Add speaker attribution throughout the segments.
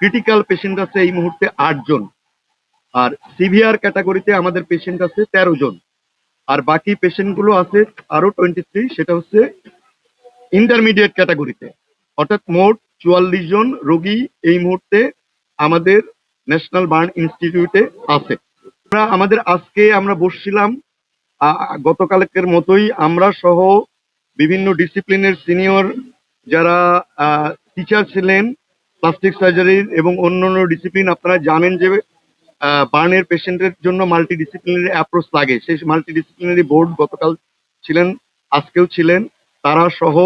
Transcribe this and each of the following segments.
Speaker 1: Critical patient আছে এই মুহূর্তে আটজন। আর সিভিয়ার ক্যাটাগরিতে আমাদের পেশেন্ট আছে তেরো জন আর বাকি পেশেন্টগুলো আছে আরও টোয়েন্টি থ্রি সেটা হচ্ছে ইন্টারমিডিয়েট ক্যাটাগরিতে অর্থাৎ মোট চুয়াল্লিশ জন রোগী এই মুহূর্তে আমাদের ন্যাশনাল বার্ন ইনস্টিটিউটে আছে। আমরা, আমাদের আজকে আমরা বসছিলাম গতকালকের মতোই আমরা সহ বিভিন্ন ডিসিপ্লিনের সিনিয়র যারা টিচার ছিলেন প্লাস্টিক সার্জারির এবং অন্যান্য ডিসিপ্লিন আপনারা জানেন যে বার্নের পেশেন্টের জন্য মাল্টি ডিসিপ্লিনারি অ্যাপ্রোচ লাগে। সেই মাল্টি ডিসিপ্লিনারি বোর্ড গতকাল ছিলেন, আজকেও ছিলেন। তারা সহ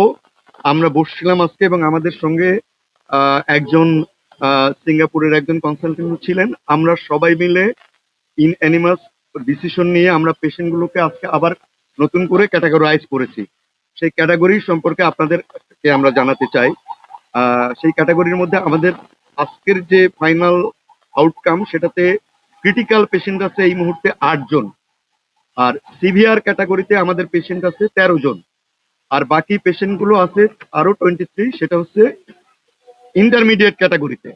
Speaker 1: আমরা বসছিলাম আজকে এবং আমাদের সঙ্গে একজন সিঙ্গাপুরের একজন কনসালটেন্ট ছিলেন। আমরা সবাই মিলে ইন অ্যানিমাস ডিসিশন নিয়ে আমরা পেশেন্টগুলোকে আজকে আবার নতুন করে ক্যাটাগরাইজ করেছি। সেই ক্যাটাগরি সম্পর্কে আপনাদেরকে আমরা জানাতে চাই। সেই ক্যাটাগরির মধ্যে আমাদের আজকের যে ফাইনাল আউটকাম সেটাতে ক্রিটিক্যাল পেশেন্ট আছে এই মুহূর্তে আটজন। আর সিভিয়ার ক্যাটাগরিতে আমাদের পেশেন্ট আছে তেরো জন আর বাকি পেশেন্টগুলো আছে আরও টোয়েন্টি থ্রি সেটা হচ্ছে ইন্টারমিডিয়েট ক্যাটাগরিতে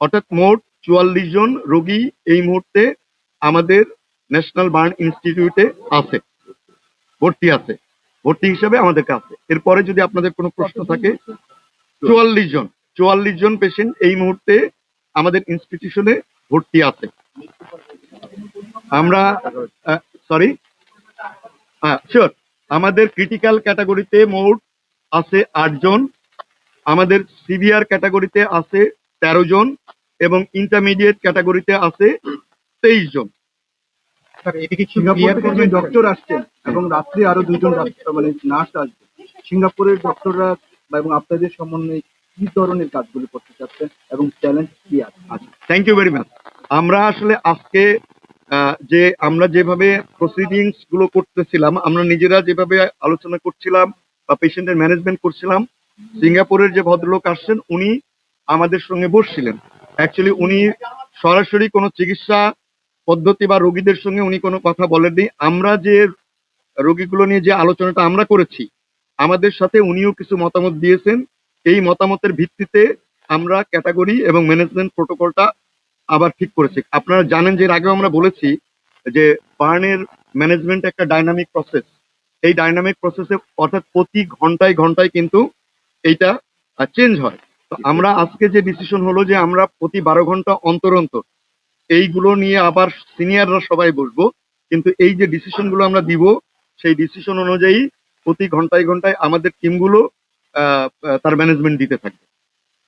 Speaker 1: অর্থাৎ মোট চুয়াল্লিশ জন রোগী এই মুহূর্তে আমাদের ন্যাশনাল বার্ন ইনস্টিটিউটে আছে ভর্তি আছে। ভর্তি হিসাবে আমাদের কাছে এরপরে যদি আপনাদের কোনো প্রশ্ন থাকে চুয়াল্লিশ জন চুয়াল্লিশ জন পেশেন্ট এই মুহূর্তে আমাদের ইনস্টিটিউশনে ভর্তি আছে। আমরা সরি হ্যাঁ শিওর আমাদের ক্রিটিক্যাল ক্যাটাগরিতে মোট আছে আটজন আমাদের সিভিয়ার ক্যাটাগরিতে আছে তেরো জন এবং ইন্টারমিডিয়েট ক্যাটাগরিতে আছে তেইশ জন।
Speaker 2: স্যার এদিকে সিঙ্গাপুর থেকে ডক্টর আসছেন এবং রাত্রে আরও দুজন মানে নার্স আসবে। সিঙ্গাপুরের ডক্টররা এবং আপনাদের সমন্বয়ে কি ধরনের কাজগুলি করতে চাচ্ছেন এবং চ্যালেঞ্জ কি আছে?
Speaker 1: থ্যাংক ইউ ভেরি মাচ আমরা আসলে আজকে যে আমরা যেভাবে প্রসিডিংসগুলো করতেছিলাম, আমরা নিজেরা যেভাবে আলোচনা করছিলাম বা পেশেন্টের ম্যানেজমেন্ট করছিলাম, সিঙ্গাপুরের যে ভদ্রলোক আসছেন, উনি আমাদের সঙ্গে বসছিলেন। অ্যাকচুয়ালি উনি সরাসরি কোনো চিকিৎসা পদ্ধতি বা রোগীদের সঙ্গে উনি কোনো কথা বলেননি। আমরা যে রোগীগুলো নিয়ে যে আলোচনাটা আমরা করেছি আমাদের সাথে উনিও কিছু মতামত দিয়েছেন। এই মতামতের ভিত্তিতে আমরা ক্যাটাগরি এবং ম্যানেজমেন্ট প্রোটোকলটা আবার ঠিক করেছি। আপনারা জানেন যে এর আগেও আমরা বলেছি যে বার্নের ম্যানেজমেন্ট একটা ডাইনামিক প্রসেস। এই ডাইনামিক প্রসেসে অর্থাৎ প্রতি ঘন্টায় ঘন্টায় কিন্তু এইটা চেঞ্জ হয়। তো আমরা আজকে যে ডিসিশন হলো যে আমরা প্রতি বারো ঘণ্টা অন্তর অন্তর এইগুলো নিয়ে আবার সিনিয়ররা সবাই বসবো, কিন্তু এই যে ডিসিশনগুলো আমরা দিব, সেই ডিসিশন অনুযায়ী প্রতি ঘন্টায় ঘন্টায় আমাদের টিমগুলো তার ম্যানেজমেন্ট দিতে থাকবে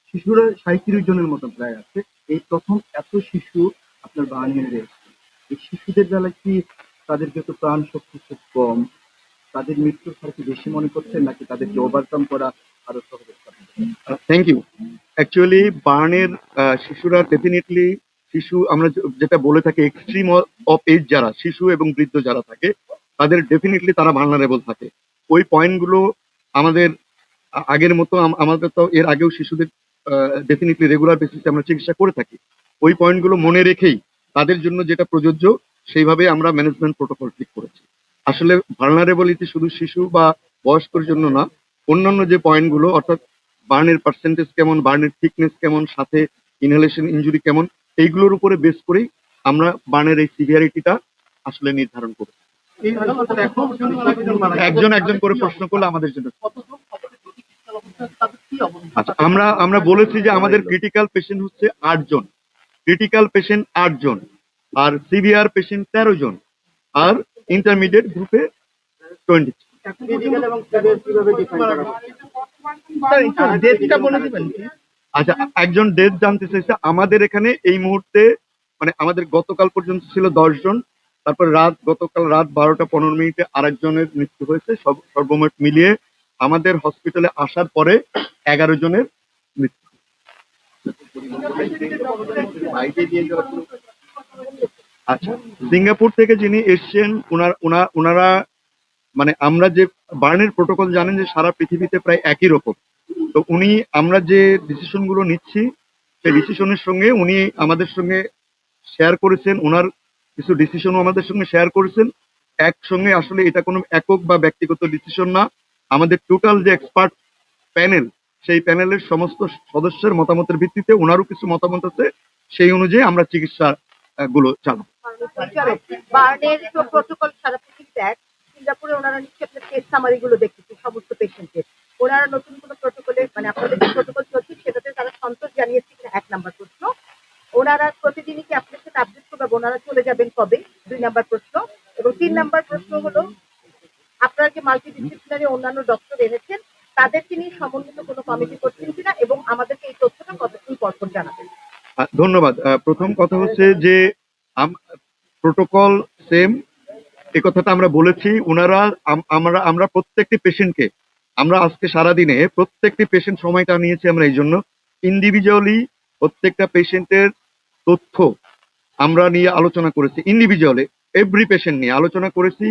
Speaker 2: শিশুরা সাঁত্রিশ জনের মতো প্রায় আছে। এই প্রথম এত শিশু আপনার রয়েছে এই শিশুদের বেলায় কি তাদেরকে তো প্রাণ শক্তি খুব কম? তাদের মৃত্যুর হার কি বেশি মনে করছেন নাকি তাদেরকে ওভারকাম করা আরও সহজ
Speaker 1: থ্যাংক ইউ অ্যাকচুয়ালি বার্নের শিশুরা ডেফিনেটলি শিশু আমরা যেটা বলে থাকি এক্সট্রিম অফ এজ যারা শিশু এবং বৃদ্ধ যারা থাকে তাদের ডেফিনেটলি তারা ভালনারেবল থাকে। ওই পয়েন্টগুলো আমাদের আগের মতো আমাদের তো এর আগেও শিশুদের ডেফিনেটলি রেগুলার বেসিসে আমরা চিকিৎসা করে থাকি। ওই পয়েন্টগুলো মনে রেখেই তাদের জন্য যেটা প্রযোজ্য, সেইভাবে আমরা ম্যানেজমেন্ট প্রোটোকল ঠিক করেছি। আসলে ভালনারেবলিটি শুধু শিশু বা বয়স্কর জন্য না, অন্যান্য যে পয়েন্টগুলো অর্থাৎ বার্নের পার্সেন্টেজ কেমন বার্নের থিকনেস কেমন, সাথে ইনহেলেশন ইনজুরি কেমন, এইগুলোর উপরে বেস করেই আমরা বার্নের এই সিভিয়ারিটিটা আসলে নির্ধারণ করি একজন একজন করে প্রশ্ন করলে আমাদের জন্য। আচ্ছা আমরা আমরা বলেছি যে আমাদের ক্রিটিক্যাল পেশেন্ট হচ্ছে আটজন। ক্রিটিক্যাল পেশেন্ট আটজন আর সিভিয়ার পেশেন্ট তেরো জন আর ইন্টারমিডিয়েট গ্রুপে টোয়েন্টি আচ্ছা একজন ডেথ জানতে চাইছে আমাদের এখানে এই মুহূর্তে মানে আমাদের গতকাল পর্যন্ত ছিল দশ জন তারপর রাত, গতকাল রাত বারোটা পনেরো মিনিটে আরেকজনের মৃত্যু হয়েছে। সর্বমোট মিলিয়ে আমাদের হসপিটালে আসার পরে এগারো জনের মৃত্যু। আচ্ছা সিঙ্গাপুর থেকে যিনি এসছেন ওনার ওনা- ওনারা মানে আমরা যে বার্নের প্রোটোকল জানেন যে সারা পৃথিবীতে প্রায় একই রকম। তো উনি, আমরা যে ডিসিশনগুলো নিচ্ছি, সেই ডিসিশনের সঙ্গে উনি আমাদের সঙ্গে শেয়ার করেছেন ওনার কিছু ডিসিশনও আমাদের সঙ্গে শেয়ার করেছেন। একসঙ্গে আসলে এটা কোনো একক বা ব্যক্তিগত ডিসিশন না। আমাদের টোটাল যে এক্সপার্ট প্যানেল সেই প্যানেলের সমস্ত সদস্যের মতামতের ভিত্তিতে ওনারও কিছু মতামত আছে, সেই অনুযায়ী আমরা চিকিৎসা গুলো চালাবো।
Speaker 3: সিঙ্গাপুরে ওনারা নিশ্চয়ই আপনার টেস্ট সামারি গুলো দেখতেছে সমস্ত পেশেন্টের ওনারা নতুন কোনো প্রোটোকলে মানে আপনাদের যে প্রোটোকল চলছে সেটাতে তারা সন্তোষ জানিয়েছে কিনা এক নাম্বার প্রশ্ন ওনারা প্রতিদিনই কি আপনার সাথে আপডেট করবে ওনারা চলে যাবেন কবে দুই নাম্বার প্রশ্ন এবং তিন নাম্বার প্রশ্ন হলো আপনারা যে মাল্টিডিসিপ্লিনারি অন্যান্য ডক্টর এনেছেন, তাদেরকে নিয়ে সমন্বিত কোনো কমিটি করছেন কিনা এবং আমাদেরকে এই তথ্যটা কতক্ষণ পর পর জানাবেন
Speaker 1: ধন্যবাদ। প্রথম কথা হচ্ছে যে প্রোটোকল সেম এই কথাটা আমরা বলেছি ওনারা আম- আমরা আমরা প্রত্যেকটি পেশেন্টকে আমরা আজকে সারাদিনে প্রত্যেকটি পেশেন্ট সময়টা নিয়েছি আমরা এই জন্য। ইন্ডিভিজুয়ালি প্রত্যেকটা পেশেন্টের তথ্য আমরা নিয়ে আলোচনা করেছি ইন্ডিভিজুয়ালি এভরি পেশেন্ট নিয়ে আলোচনা করেছি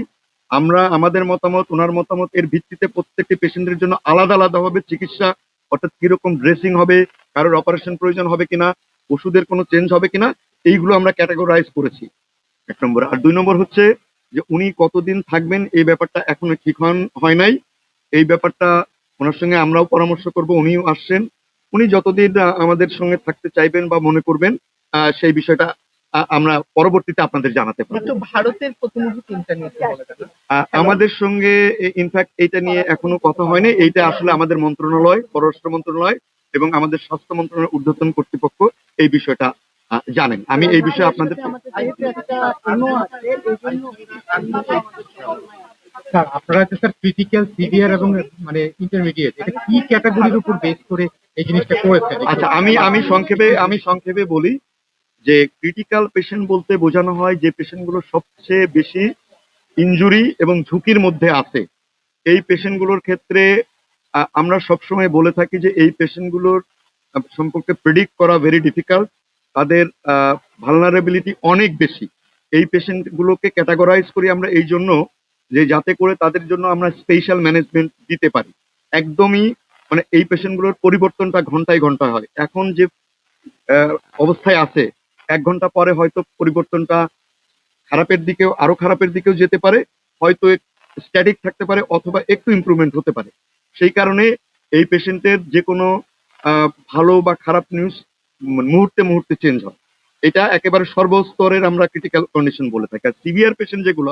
Speaker 1: আমরা আমাদের মতামত, ওনার মতামত, এর ভিত্তিতে প্রত্যেকটি পেশেন্টের জন্য আলাদা আলাদাভাবে চিকিৎসা, অর্থাৎ কীরকম ড্রেসিং হবে, কারোর অপারেশন প্রয়োজন হবে কিনা, ওষুধের কোনো চেঞ্জ হবে কিনা, এইগুলো আমরা ক্যাটাগরাইজ করেছি। এক নম্বর। আর দুই নম্বর হচ্ছে যে উনি কতদিন থাকবেন, এই ব্যাপারটা এখনও ঠিক হয় নাই। এই ব্যাপারটা ওনার সঙ্গে আমরাও পরামর্শ করব, উনিও আসছেন। উনি যতদিন আমাদের সঙ্গে থাকতে চাইবেন বা মনে করবেন সেই বিষয়টা আমরা পরবর্তীতে আপনাদের জানাতে পারব।
Speaker 4: ভারতের
Speaker 1: আমাদের সঙ্গে ইনফ্যাক্ট এটা নিয়ে এখনও কথা হয়নি। এইটা আসলে আমাদের মন্ত্রণালয় পররাষ্ট্র মন্ত্রণালয় এবং আমাদের স্বাস্থ্য মন্ত্রণালয়ের ঊর্ধ্বতন কর্তৃপক্ষ এই বিষয়টা জানেন। আমি এই বিষয়ে আপনাদের
Speaker 5: স্যার আপনারা যে স্যার ক্রিটিক্যাল সিভিয়ার এবং মানে ইন্টারমিডিয়েট এটা কি ক্যাটাগরির উপর বেস করে এই জিনিসটা করেছেন?
Speaker 1: আচ্ছা আমি আমি সংক্ষেপে আমি সংক্ষেপে বলি যে ক্রিটিক্যাল পেশেন্ট বলতে বোঝানো হয় যে পেশেন্টগুলো সবচেয়ে বেশি ইনজুরি এবং ঝুঁকির মধ্যে আছে। এই পেশেন্টগুলোর ক্ষেত্রে আমরা সবসময় বলে থাকি যে এই পেশেন্টগুলোর সম্পর্কে প্রেডিক্ট করা ভেরি ডিফিকাল্ট তাদের ভালনারেবিলিটি অনেক বেশি। এই পেশেন্টগুলোকে ক্যাটাগরাইজ করি আমরা এই জন্য যে যাতে করে তাদের জন্য আমরা স্পেশাল ম্যানেজমেন্ট দিতে পারি। একদমই মানে এই পেশেন্টগুলোর পরিবর্তনটা ঘন্টায় ঘন্টায় হয়। এখন যে অবস্থায় আছে এক ঘণ্টা পরে হয়তো পরিবর্তনটা খারাপের দিকেও আরও খারাপের দিকেও যেতে পারে হয়তো স্ট্যাটিক থাকতে পারে অথবা একটু ইমপ্রুভমেন্ট হতে পারে। সেই কারণে এই পেশেন্টের যে কোনো ভালো বা খারাপ নিউজ মুহূর্তে মুহূর্তে চেঞ্জ হয়। এটা একেবারে সর্বস্তরের আমরা ক্রিটিক্যাল কন্ডিশন বলে থাকি। আর সিভিয়ার পেশেন্ট যেগুলো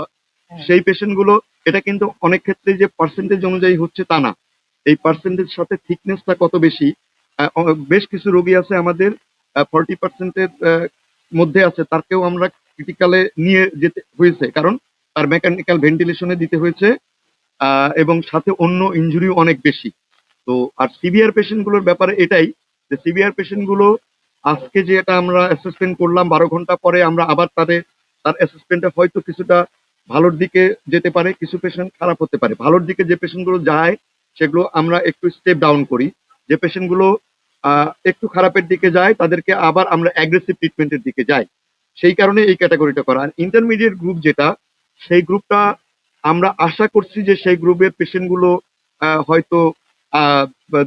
Speaker 1: সেই পেশেন্টগুলো এটা কিন্তু অনেক ক্ষেত্রে যে পার্সেন্টেজ অনুযায়ী হচ্ছে তা না। এই পার্সেন্টেজ সাথে থিকনেসটা কত বেশি বেশ কিছু রোগী আছে আমাদের ফর্টি পার্সেন্টের মধ্যে আছে তারকেও আমরা ক্রিটিক্যালে নিয়ে যেতে হয়েছে। কারণ তার মেকানিক্যাল ভেন্টিলেশনে দিতে হয়েছে এবং সাথে অন্য ইনজুরি অনেক বেশি। তো আর সিভিয়ার পেশেন্টগুলোর ব্যাপারে এটাই যে সিভিয়ার পেশেন্টগুলো আজকে যে এটা আমরা অ্যাসেসমেন্ট করলাম বারো ঘণ্টা পরে আমরা আবার তাদের তার অ্যাসেসমেন্টে হয়তো কিছুটা ভালোর দিকে যেতে পারে কিছু পেশেন্ট খারাপ হতে পারে। ভালোর দিকে যে পেশেন্টগুলো যায় সেগুলো আমরা একটু স্টেপ ডাউন করি। যে পেশেন্টগুলো আহ, একটু খারাপের দিকে যায় তাদেরকে আবার আমরা অ্যাগ্রেসিভ ট্রিটমেন্টের দিকে যাই। সেই কারণে এই ক্যাটাগরিটা করা। আর ইন্টারমিডিয়েট গ্রুপ যেটা সেই গ্রুপটা আমরা আশা করছি যে সেই গ্রুপের পেশেন্টগুলো আহ, হয়তো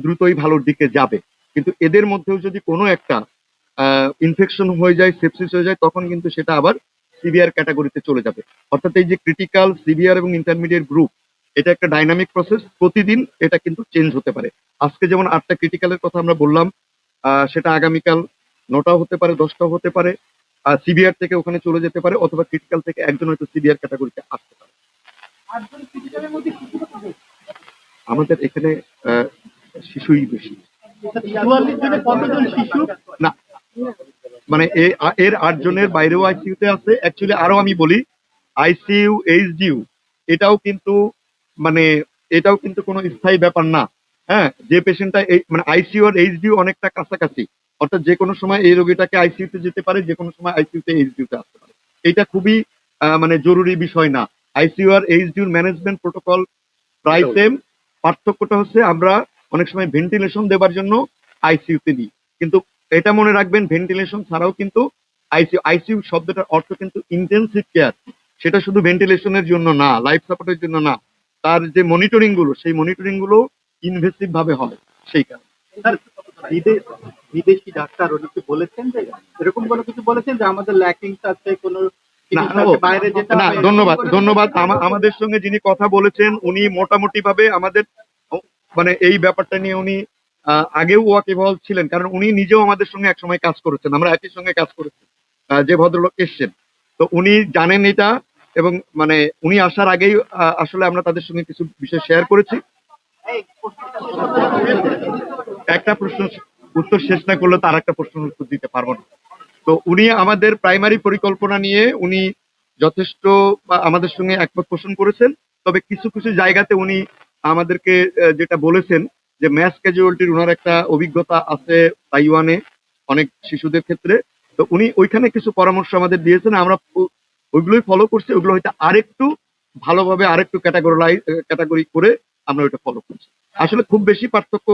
Speaker 1: দ্রুতই ভালোর দিকে যাবে। কিন্তু এদের মধ্যেও যদি কোনো একটা ইনফেকশন হয়ে যায় সেপসিস হয়ে যায় তখন কিন্তু সেটা আবার সিভিয়ার ক্যাটাগরিতে চলে যাবে। অর্থাৎ এই যে ক্রিটিক্যাল সিভিয়ার এবং ইন্টারমিডিয়েট গ্রুপ এটা একটা ডাইনামিক প্রসেস প্রতিদিন এটা কিন্তু চেঞ্জ হতে পারে। আজকে যেমন আটটা ক্রিটিক্যালের কথা আমরা বললাম সেটা আগামীকাল নটাও হতে পারে দশটাও হতে পারে আর সিবিআর থেকে ওখানে চলে যেতে পারে অথবা ক্রিটিক্যাল থেকে একজন হয়তো সিভিয়ার ক্যাটাগরিতে আসতে পারে? আমাদের এখানে শিশুই বেশি। না মানে এর আট জনের বাইরেও আইসিইউতে আছে। অ্যাকচুয়ালি আরও আমি বলি আইসিইউ এইচডিইউ এটাও কিন্তু মানে এটাও কিন্তু কোনো স্থায়ী ব্যাপার না। হ্যাঁ যে পেশেন্টটা এই মানে আইসিইউ আর এইচডিইউ অনেকটা কাছাকাছি। অর্থাৎ যে কোনো সময় এই রোগীটাকে আইসিইউতে যেতে পারে যে কোনো সময় আইসিইউতে এইচডিইউতে আসতে পারে। এটা খুবই মানে জরুরি বিষয় না। আইসিইউ আর এইচডিইউর ম্যানেজমেন্ট প্রোটোকল প্রায় সেম পার্থক্যটা হচ্ছে আমরা অনেক সময় ভেন্টিলেশন দেওয়ার জন্য আইসিইউতে দিই। কিন্তু এটা মনে রাখবেন ভেন্টিলেশন ছাড়াও কিন্তু আইসিইউ আইসিইউ শব্দটার অর্থ কিন্তু ইন্টেন্সিভ কেয়ার সেটা শুধু ভেন্টিলেশনের জন্য না লাইফ সাপোর্টের জন্য না। তার যে মনিটরিংগুলো সেই মনিটরিংগুলো ইনভেসিভ ভাবে হয় সেই কারণে।
Speaker 2: বিদেশি ডাক্তার উনি বলেছেন যে এরকম কোনো কিছু বলেছেন যে আমাদের ল্যাকিংস আছে কোনো
Speaker 1: না, ধন্যবাদ ধন্যবাদ। আমাদের সঙ্গে যিনি কথা বলেছেন উনি মোটামুটি ভাবে আমাদের মানে এই ব্যাপারটা নিয়ে উনি আহ, আগেও ওয়াকিবহল ছিলেন কারণ উনি নিজেও আমাদের সঙ্গে একসময় কাজ করেছেন আমরা একই সঙ্গে কাজ করেছি যে ভদ্রলোক এসছেন। তো উনি জানেন এটা এবং মানে উনি আসার আগেই আসলে আমরা তাদের সঙ্গে কিছু বিষয় শেয়ার করেছি। একটা প্রশ্ন উত্তর শেষ না করলে তার একটা প্রশ্ন উত্তর দিতে পারব না। তো উনি আমাদের প্রাইমারি পরিকল্পনা নিয়ে উনি যথেষ্ট আমাদের সঙ্গে একমত পোষণ করেছেন। তবে কিছু কিছু জায়গাতে উনি আমাদেরকে যেটা বলেছেন যে ম্যাথ ক্যাজুয়ালিটির ওনার একটা অভিজ্ঞতা আছে তাইওয়ানে অনেক শিশুদের ক্ষেত্রে। তো উনি ওইখানে কিছু পরামর্শ আমাদের দিয়েছেন। আমরা ওইগুলোই ফলো করছি ওইগুলো হয়তো আরেকটু ভালোভাবে আরেকটু ক্যাটাগরি ক্যাটাগরি করে আমরা ওইটা ফলো করছি। আসলে খুব বেশি পার্থক্য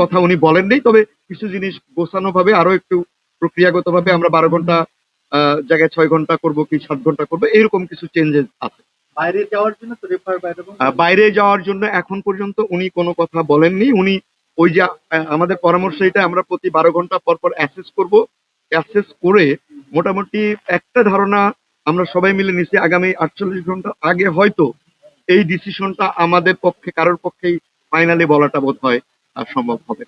Speaker 1: কথা উনি বলেননি তবে কিছু জিনিস গোছানো ভাবে আরও একটু প্রক্রিয়াগত ভাবে আমরা বারো ঘণ্টা জায়গায় ছয় ঘণ্টা করব কি সাত ঘণ্টা করব এরকম কিছু চেঞ্জেস আছে।
Speaker 2: বাইরে যাওয়ার জন্য তো রেফার বাইরে
Speaker 1: যাওয়ার জন্য এখন পর্যন্ত উনি কোনো কথা বলেননি উনি ওই যে আমাদের পরামর্শ এটা আমরা প্রতি বারো ঘণ্টা পর পর অ্যাসেস করব। অ্যাসেস করে মোটামুটি একটা ধারণা আমরা সবাই মিলে নিচ্ছি আগামী আটচল্লিশ ঘণ্টা। আগে হয়তো এই ডিসিশনটা আমাদের পক্ষে কারোর পক্ষেই ফাইনালি বলাটা বোধ হয় আর সম্ভব হবে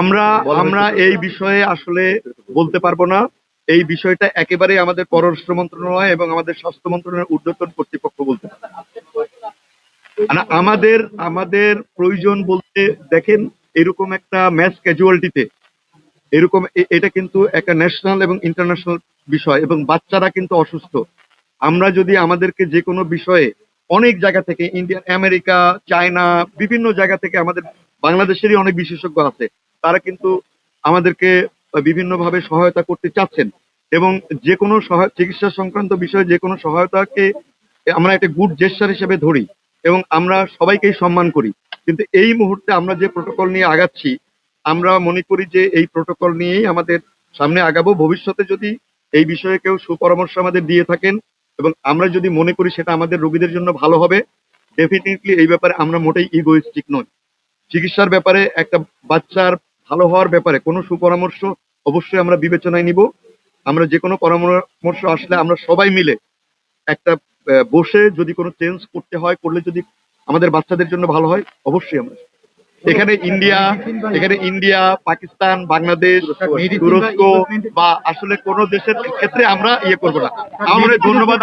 Speaker 1: আমরা আমরা এই বিষয়ে আসলে বলতে পারব না। এই বিষয়টা একেবারে আমাদের পররাষ্ট্র মন্ত্রণালয় এবং আমাদের স্বাস্থ্য মন্ত্রণালয়ের ঊর্ধ্বতন কর্তৃপক্ষ বলতে আমাদের আমাদের প্রয়োজন বলতে দেখেন এরকম একটা ম্যাচ ক্যাজুয়ালিটিতে এরকম এটা কিন্তু একটা ন্যাশনাল এবং ইন্টারন্যাশনাল বিষয় এবং বাচ্চারা কিন্তু অসুস্থ। আমরা যদি আমাদেরকে যে কোনো বিষয়ে অনেক জায়গা থেকে ইন্ডিয়া আমেরিকা চায়না বিভিন্ন জায়গা থেকে আমাদের বাংলাদেশেরই অনেক বিশেষজ্ঞ আছে, তারা কিন্তু আমাদেরকে বিভিন্নভাবে সহায়তা করতে চাচ্ছেন এবং যে কোনো চিকিৎসা সংক্রান্ত বিষয়ে যে কোনো সহায়তাকে আমরা একটা গুড জেস্টার হিসেবে ধরি এবং আমরা সবাইকেই সম্মান করি। কিন্তু এই মুহূর্তে আমরা যে প্রোটোকল নিয়ে আগাচ্ছি আমরা মনে করি যে এই প্রোটোকল নিয়েই আমাদের সামনে আগাবো। ভবিষ্যতে যদি এই বিষয়ে কেউ সুপরামর্শ আমাদের দিয়ে থাকেন এবং আমরা যদি মনে করি সেটা আমাদের রোগীদের জন্য ভালো হবে ডেফিনেটলি এই ব্যাপারে আমরা মোটেই ইগোইস্টিক নই। চিকিৎসার ব্যাপারে একটা বাচ্চার ভালো হওয়ার ব্যাপারে কোনো সুপরামর্শ অবশ্যই আমরা বিবেচনায় নিব। আমরা যে কোনো পরামর্শ আসলে আমরা সবাই মিলে একটা বসে যদি কোনো চেঞ্জ করতে হয়, করলে যদি আমাদের বাচ্চাদের জন্য ভালো হয়, অবশ্যই আমরা এখানে ইন্ডিয়া এখানে ইন্ডিয়া পাকিস্তান বাংলাদেশ তুরস্ক বা আসলে কোন দেশের ক্ষেত্রে আমরা ইয়ে করব না। আমাদের ধন্যবাদ।